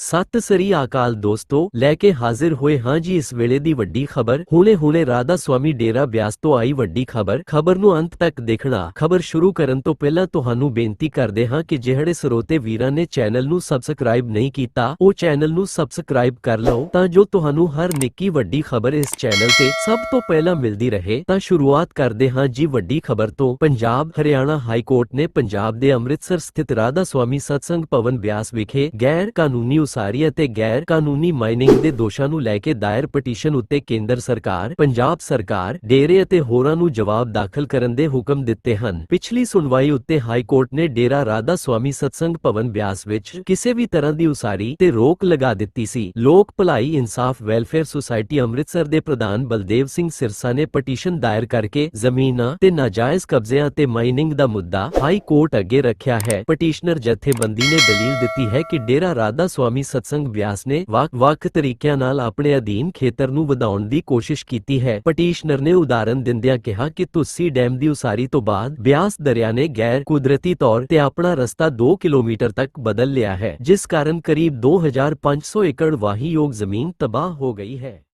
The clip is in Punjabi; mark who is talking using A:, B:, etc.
A: ਸਤਿ ਸ੍ਰੀ ਅਕਾਲ ਦੋਸਤੋ, ਲੈ ਕੇ ਹਾਜ਼ਰ ਹੋਏ ਹਾਂ ਜੀ ਇਸ ਵੇਲੇ ਦੀ ਵੱਡੀ ਖਬਰ। ਹੁਣੇ-ਹੁਣੇ ਰਾਧਾ ਸਵਾਮੀ ਡੇਰਾ ਬਿਆਸ ਤੋਂ ਆਈ ਵੱਡੀ ਖਬਰ। ਖਬਰ ਨੂੰ ਅੰਤ ਤੱਕ ਦੇਖਣਾ। ਖਬਰ ਸ਼ੁਰੂ ਕਰਨ ਤੋਂ ਪਹਿਲਾਂ ਤੁਹਾਨੂੰ ਬੇਨਤੀ ਕਰਦੇ ਹਾਂ ਕਿ ਜਿਹੜੇ ਸਰੋਤੇ ਵੀਰਾਂ ਨੇ ਚੈਨਲ ਨੂੰ ਸਬਸਕ੍ਰਾਈਬ ਨਹੀਂ ਕੀਤਾ, ਉਹ ਚੈਨਲ ਨੂੰ ਸਬਸਕ੍ਰਾਈਬ ਕਰ ਲਓ, ਤਾਂ ਜੋ ਤੁਹਾਨੂੰ ਹਰ ਨਿੱਕੀ ਵੱਡੀ ਖਬਰ ਇਸ ਚੈਨਲ ਤੇ ਸਭ ਤੋਂ ਪਹਿਲਾਂ ਮਿਲਦੀ ਰਹੇ। ਤਾਂ ਸ਼ੁਰੂਆਤ ਕਰਦੇ ਹਾਂ ਜੀ ਵੱਡੀ ਖਬਰ ਤੋਂ। ਪੰਜਾਬ, ਹਰਿਆਣਾ ਹਾਈ ਕੋਰਟ ਨੇ ਪੰਜਾਬ ਦੇ ਅੰਮ੍ਰਿਤਸਰ ਸਥਿਤ ਰਾਧਾ ਸਵਾਮੀ ਸਤਸੰਗ ਭਵਨ ਬਿਆਸ ਵਿਖੇ ਗੈਰ ਕਾਨੂੰਨੀ ਉਸਾਰੀ ਅਤੇ ਗੈਰ ਕਾਨੂੰਨੀ ਮਾਈਨਿੰਗ ਦੇ ਦੋਸ਼ਾਂ ਨੂੰ ਲੈ ਕੇ ਦਾਇਰ ਪਟੀਸ਼ਨ ਉੱਤੇ ਕੇਂਦਰ ਸਰਕਾਰ, ਪੰਜਾਬ ਸਰਕਾਰ, ਡੇਰੇ ਅਤੇ ਹੋਰਾਂ ਨੂੰ ਜਵਾਬ ਦਾਖਲ ਕਰਨ ਦੇ ਹੁਕਮ ਦਿੱਤੇ ਹਨ। ਪਿਛਲੀ ਸੁਣਵਾਈ ਉੱਤੇ ਹਾਈ ਕੋਰਟ ਨੇ ਡੇਰਾ ਰਾਧਾ ਸਵਾਮੀ ਸਤਸੰਗ ਭਵਨ ਬਿਆਸ ਵਿੱਚ ਕਿਸੇ ਵੀ ਤਰ੍ਹਾਂ ਦੀ ਉਸਾਰੀ ਤੇ ਰੋਕ ਲਗਾ ਦਿੱਤੀ ਸੀ। ਲੋਕ ਭਲਾਈ, ਇਨਸਾਫ, ਵੈਲਫੇਅਰ ਸੁਸਾਇਟੀ ਅੰਮ੍ਰਿਤਸਰ ਦੇ ਪ੍ਰਧਾਨ ਬਲਦੇਵ ਸਿੰਘ ਸਿਰਸਾ ਨੇ ਪਟੀਸ਼ਨ ਦਾਇਰ ਕਰਕੇ ਜ਼ਮੀਨਾਂ ਤੇ ਨਾਜਾਇਜ਼ ਕਬਜ਼ਿਆਂ ਤੇ ਮਾਈਨਿੰਗ ਦਾ ਮੁੱਦਾ ਹਾਈ ਕੋਰਟ ਅੱਗੇ ਰੱਖਿਆ ਹੈ। ਪਟੀਸ਼ਨਰ ਜਥੇਬੰਦੀ ਨੇ ਦਲੀਲ ਦਿੱਤੀ ਹੈ ਕਿ ਡੇਰਾ ਰਾਧਾ ਸਵਾਮੀ ਸਤਸੰਗ ਬਿਆਸ ਨੇ ਵੱਖ-ਵੱਖ ਤਰੀਕਿਆਂ ਨਾਲ ਆਪਣੇ ਅਧੀਨ ਖੇਤਰ ਨੂੰ ਵਧਾਉਣ ਦੀ ਕੋਸ਼ਿਸ਼ ਕੀਤੀ ਹੈ। ਪਟੀਸ਼ਨਰ ਨੇ ਉਦਾਹਰਨ ਦਿੰਦਿਆਂ ਕਿਹਾ ਕਿ ਤੁਸੀ ਡੈਮ ਦੀ ਉਸਾਰੀ ਤੋਂ ਬਾਅਦ ਬਿਆਸ ਦਰਿਆ ਨੇ ਗੈਰ ਕੁਦਰਤੀ ਤੌਰ ਤੇ ਆਪਣਾ ਰਸਤਾ 2 ਕਿਲੋਮੀਟਰ ਤੱਕ ਬਦਲ ਲਿਆ ਹੈ, ਜਿਸ ਕਾਰਨ ਕਰੀਬ 2500 ਏਕੜ ਵਾਹੀਯੋਗ ਜ਼ਮੀਨ ਤਬਾਹ ਹੋ ਗਈ ਹੈ।